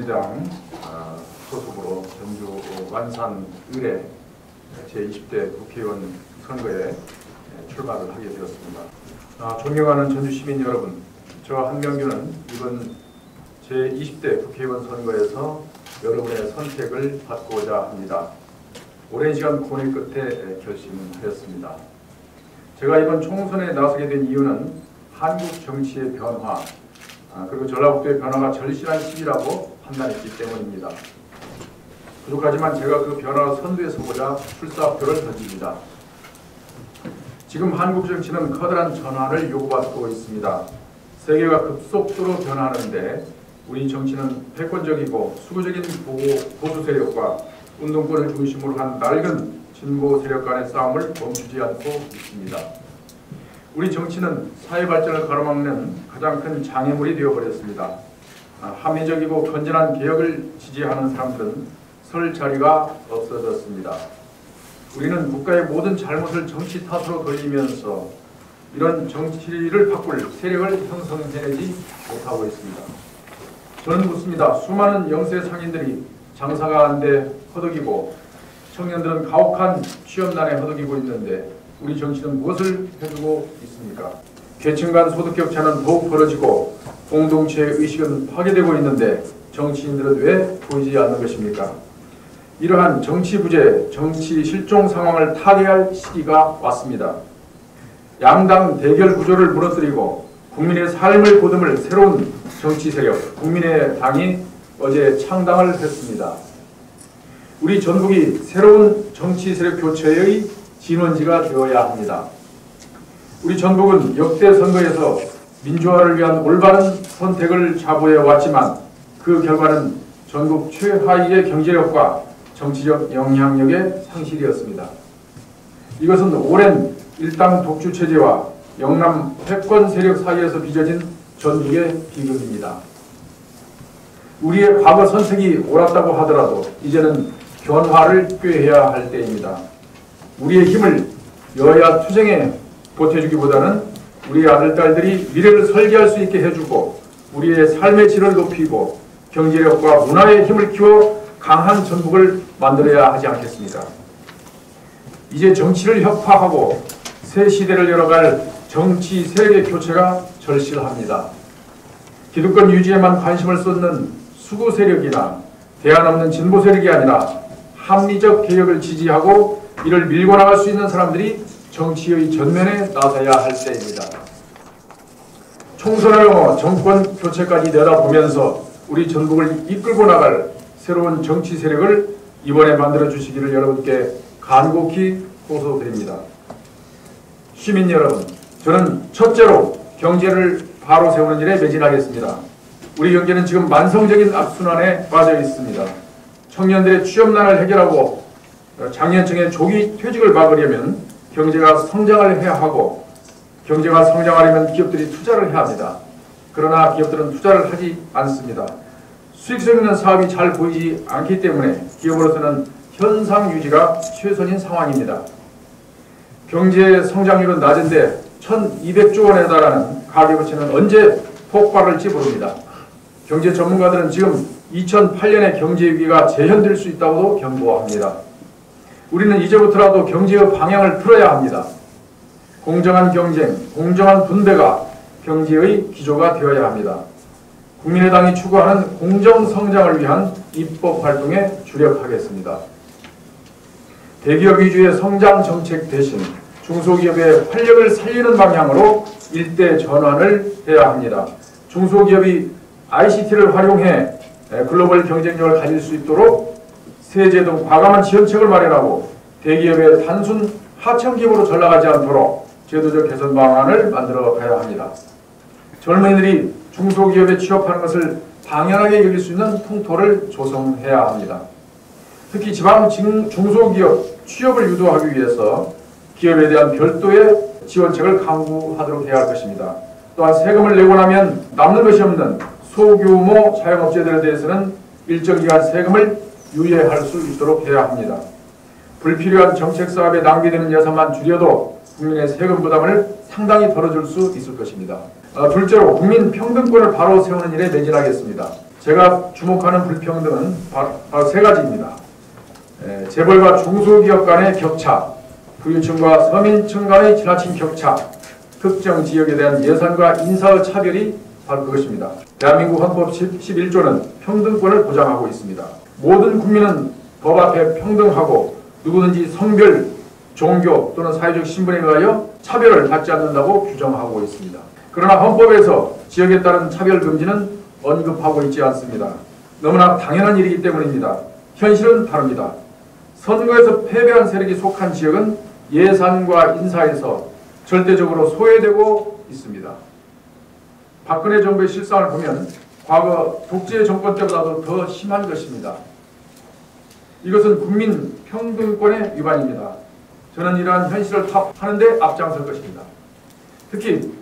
국민의당 어, 소속으로 전주 완산 의뢰 제20대 국회의원 선거에 출마를 하게 되었습니다. 아, 존경하는 전주 시민 여러분, 저 한명규는 이번 제20대 국회의원 선거에서 여러분의 선택을 받고자 합니다. 오랜 시간 고뇌 끝에 결심하였습니다. 제가 이번 총선에 나서게 된 이유는 한국 정치의 변화, 아, 그리고 전라북도의 변화가 절실한 시기라고 판단했기 때문입니다. 부족하지만 제가 그 변화를 선두에 서보자 출사표를 던집니다. 지금 한국 정치는 커다란 전환을 요구받고 있습니다. 세계가 급속도로 변하는데 우리 정치는 패권적이고 수구적인 보수 세력과 운동권을 중심으로 한 낡은 진보 세력 간의 싸움을 멈추지 않고 있습니다. 우리 정치는 사회 발전을 가로막는 가장 큰 장애물이 되어버렸습니다. 아, 합리적이고 건전한 개혁을 지지하는 사람들은 설 자리가 없어졌습니다. 우리는 국가의 모든 잘못을 정치 탓으로 돌리면서 이런 정치를 바꿀 세력을 형성해내지 못하고 있습니다. 저는 묻습니다. 수많은 영세 상인들이 장사가 안 돼 허덕이고 청년들은 가혹한 취업난에 허덕이고 있는데 우리 정치는 무엇을 해주고 있습니까? 계층 간 소득 격차는 더욱 벌어지고 공동체의 의식은 파괴되고 있는데 정치인들은 왜 보이지 않는 것입니까? 이러한 정치 부재, 정치 실종 상황을 타개할 시기가 왔습니다. 양당 대결 구조를 무너뜨리고 국민의 삶을 보듬을 새로운 정치 세력, 국민의 당이 어제 창당을 했습니다. 우리 전국이 새로운 정치 세력 교체의 진원지가 되어야 합니다. 우리 전국은 역대 선거에서 민주화를 위한 올바른 선택을 자부해 왔지만 그 결과는 전국 최하위의 경제력과 정치적 영향력의 상실이었습니다. 이것은 오랜 일당 독주 체제와 영남 패권 세력 사이에서 빚어진 전국의 비극입니다. 우리의 과거 선택이 옳았다고 하더라도 이제는 변화를 꾀해야 할 때입니다. 우리의 힘을 여야 투쟁에 보태주기보다는 우리 아들, 딸들이 미래를 설계할 수 있게 해주고 우리의 삶의 질을 높이고 경제력과 문화의 힘을 키워 강한 전국을 만들어야 하지 않겠습니까? 이제 정치를 혁파하고 새 시대를 열어갈 정치 세력의 교체가 절실합니다. 기득권 유지에만 관심을 쏟는 수구 세력이나 대안 없는 진보 세력이 아니라 합리적 개혁을 지지하고 이를 밀고 나갈 수 있는 사람들이 정치의 전면에 나서야 할 때입니다. 총선을 넘어 정권 교체까지 내다보면서 우리 전국을 이끌고 나갈 새로운 정치 세력을 이번에 만들어 주시기를 여러분께 간곡히 호소드립니다. 시민 여러분, 저는 첫째로 경제를 바로 세우는 일에 매진하겠습니다. 우리 경제는 지금 만성적인 악순환에 빠져 있습니다. 청년들의 취업난을 해결하고 장년층의 조기 퇴직을 막으려면 경제가 성장을 해야 하고 경제가 성장하려면 기업들이 투자를 해야 합니다. 그러나 기업들은 투자를 하지 않습니다. 수익성 있는 사업이 잘 보이지 않기 때문에 기업으로서는 현상 유지가 최선인 상황입니다. 경제 성장률은 낮은데 1200조 원에 달하는 가계부채는 언제 폭발할지 모릅니다. 경제 전문가들은 지금 2008년의 경제 위기가 재현될 수 있다고도 경고합니다. 우리는 이제부터라도 경제의 방향을 틀어야 합니다. 공정한 경쟁, 공정한 분배가 경제의 기조가 되어야 합니다. 국민의당이 추구하는 공정성장을 위한 입법 활동에 주력하겠습니다. 대기업 위주의 성장 정책 대신 중소기업의 활력을 살리는 방향으로 일대 전환을 해야 합니다. 중소기업이 ICT를 활용해 글로벌 경쟁력을 가질 수 있도록 세제 등 과감한 지원책을 마련하고 대기업의 단순 하청기업으로 전락하지 않도록 제도적 개선 방안을 만들어 가야 합니다. 젊은이들이 중소기업에 취업하는 것을 당연하게 여길 수 있는 풍토를 조성해야 합니다. 특히 지방 중소기업 취업을 유도하기 위해서 기업에 대한 별도의 지원책을 강구하도록 해야 할 것입니다. 또한 세금을 내고 나면 남는 것이 없는 소규모 자영업자들에 대해서는 일정 기간 세금을 유예할 수 있도록 해야 합니다. 불필요한 정책 사업에 낭비되는 예산만 줄여도 국민의 세금 부담을 상당히 덜어줄 수 있을 것입니다. 어, 둘째로 국민 평등권을 바로 세우는 일에 매진하겠습니다. 제가 주목하는 불평등은 바- 바로 세 가지입니다. 에, 재벌과 중소기업 간의 격차, 부유층과 서민층 간의 지나친 격차, 특정 지역에 대한 예산과 인사의 차별이 바로 그것입니다. 대한민국 헌법 11조는 평등권을 보장하고 있습니다. 모든 국민은 법 앞에 평등하고 누구든지 성별, 종교 또는 사회적 신분에 의하여 차별을 받지 않는다고 규정하고 있습니다. 그러나 헌법에서 지역에 따른 차별 금지는 언급하고 있지 않습니다. 너무나 당연한 일이기 때문입니다. 현실은 다릅니다. 선거에서 패배한 세력이 속한 지역은 예산과 인사에서 절대적으로 소외되고 있습니다. 박근혜 정부의 실상을 보면 과거 독재 정권 때보다도 더 심한 것입니다. 이것은 국민 평등권의 위반입니다. 저는 이러한 현실을 타파하는데 앞장설 것입니다. 특히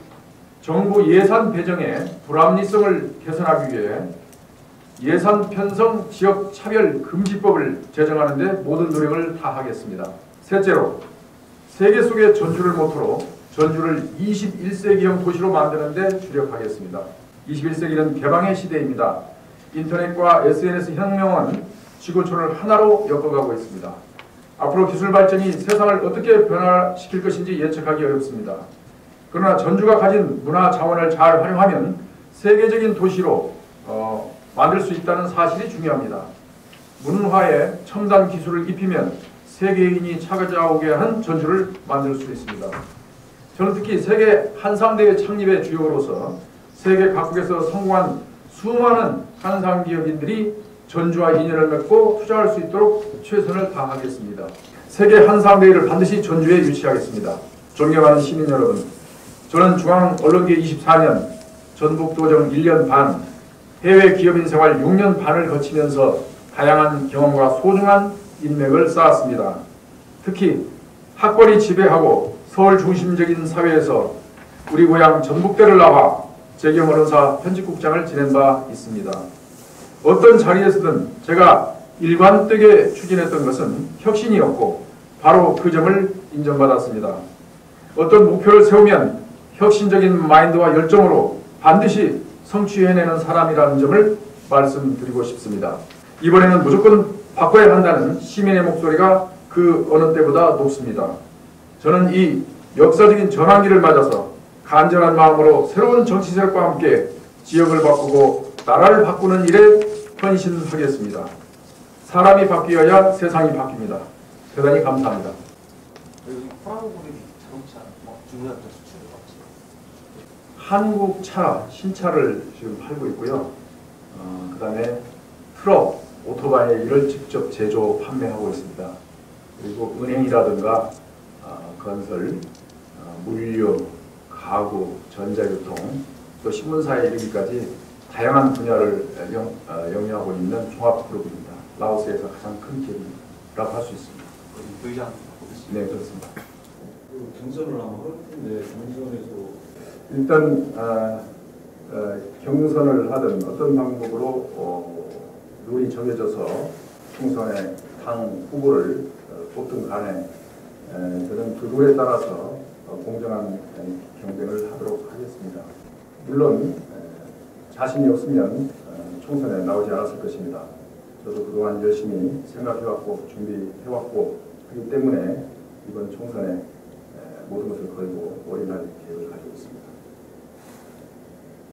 정부 예산 배정의 불합리성을 개선하기 위해 예산 편성 지역 차별 금지법을 제정하는 데 모든 노력을 다하겠습니다. 셋째로 세계 속의 전주를 모토로 전주를 21세기형 도시로 만드는 데 주력하겠습니다. 21세기는 개방의 시대입니다. 인터넷과 SNS 혁명은 지구촌을 하나로 엮어가고 있습니다. 앞으로 기술 발전이 세상을 어떻게 변화시킬 것인지 예측하기 어렵습니다. 그러나 전주가 가진 문화 자원을 잘 활용하면 세계적인 도시로 어, 만들 수 있다는 사실이 중요합니다. 문화에 첨단 기술을 입히면 세계인이 찾아오게 하는 전주를 만들 수 있습니다. 저는 특히 세계 한상대회 창립의 주역으로서 세계 각국에서 성공한 수많은 한상기업인들이 전주와 인연을 맺고 투자할 수 있도록 최선을 다하겠습니다. 세계 한상대회를 반드시 전주에 유치하겠습니다. 존경하는 시민 여러분, 저는 중앙언론계 24년, 전북도정 1년 반, 해외 기업인 생활 6년 반을 거치면서 다양한 경험과 소중한 인맥을 쌓았습니다. 특히 학벌이 지배하고 서울 중심적인 사회에서 우리 고향 전북대를 나와 재경 언론사 편집국장을 지낸 바 있습니다. 어떤 자리에서든 제가 일관되게 추진했던 것은 혁신이었고 바로 그 점을 인정받았습니다. 어떤 목표를 세우면 혁신적인 마인드와 열정으로 반드시 성취해내는 사람이라는 점을 말씀드리고 싶습니다. 이번에는 무조건 바꿔야 한다는 시민의 목소리가 그 어느 때보다 높습니다. 저는 이 역사적인 전환기를 맞아서 간절한 마음으로 새로운 정치 세력과 함께 지역을 바꾸고 나라를 바꾸는 일에 헌신하겠습니다. 사람이 바뀌어야 세상이 바뀝니다. 대단히 감사합니다. 뭐. 한국 차, 신차를 지금 팔고 있고요. 어, 그 다음에 트럭, 오토바이를 직접 제조, 판매하고 있습니다. 그리고 은행이라든가 어, 건설, 어, 물류, 가구, 전자교통, 또 신문사에 이르기까지 다양한 분야를 영, 어, 영위하고 있는 종합 그룹입니다. 라오스에서 가장 큰 기업이라고 할 수 있습니다. 의장 계시죠. 네, 그렇습니다. 그 경선을 아마 할 텐데 경선에서 일단 아, 어, 경선을 하든 어떤 방법으로 어, 룰이 정해져서 총선에 당 후보를 어, 뽑든 간에 에, 저는 그 룰에 따라서 어, 공정한 에, 경쟁을 하도록 하겠습니다. 물론 에, 자신이 없으면 어, 총선에 나오지 않았을 것입니다. 저도 그동안 열심히 생각해왔고 준비해왔고 하기 때문에 이번 총선에 에, 모든 것을 걸고 올인할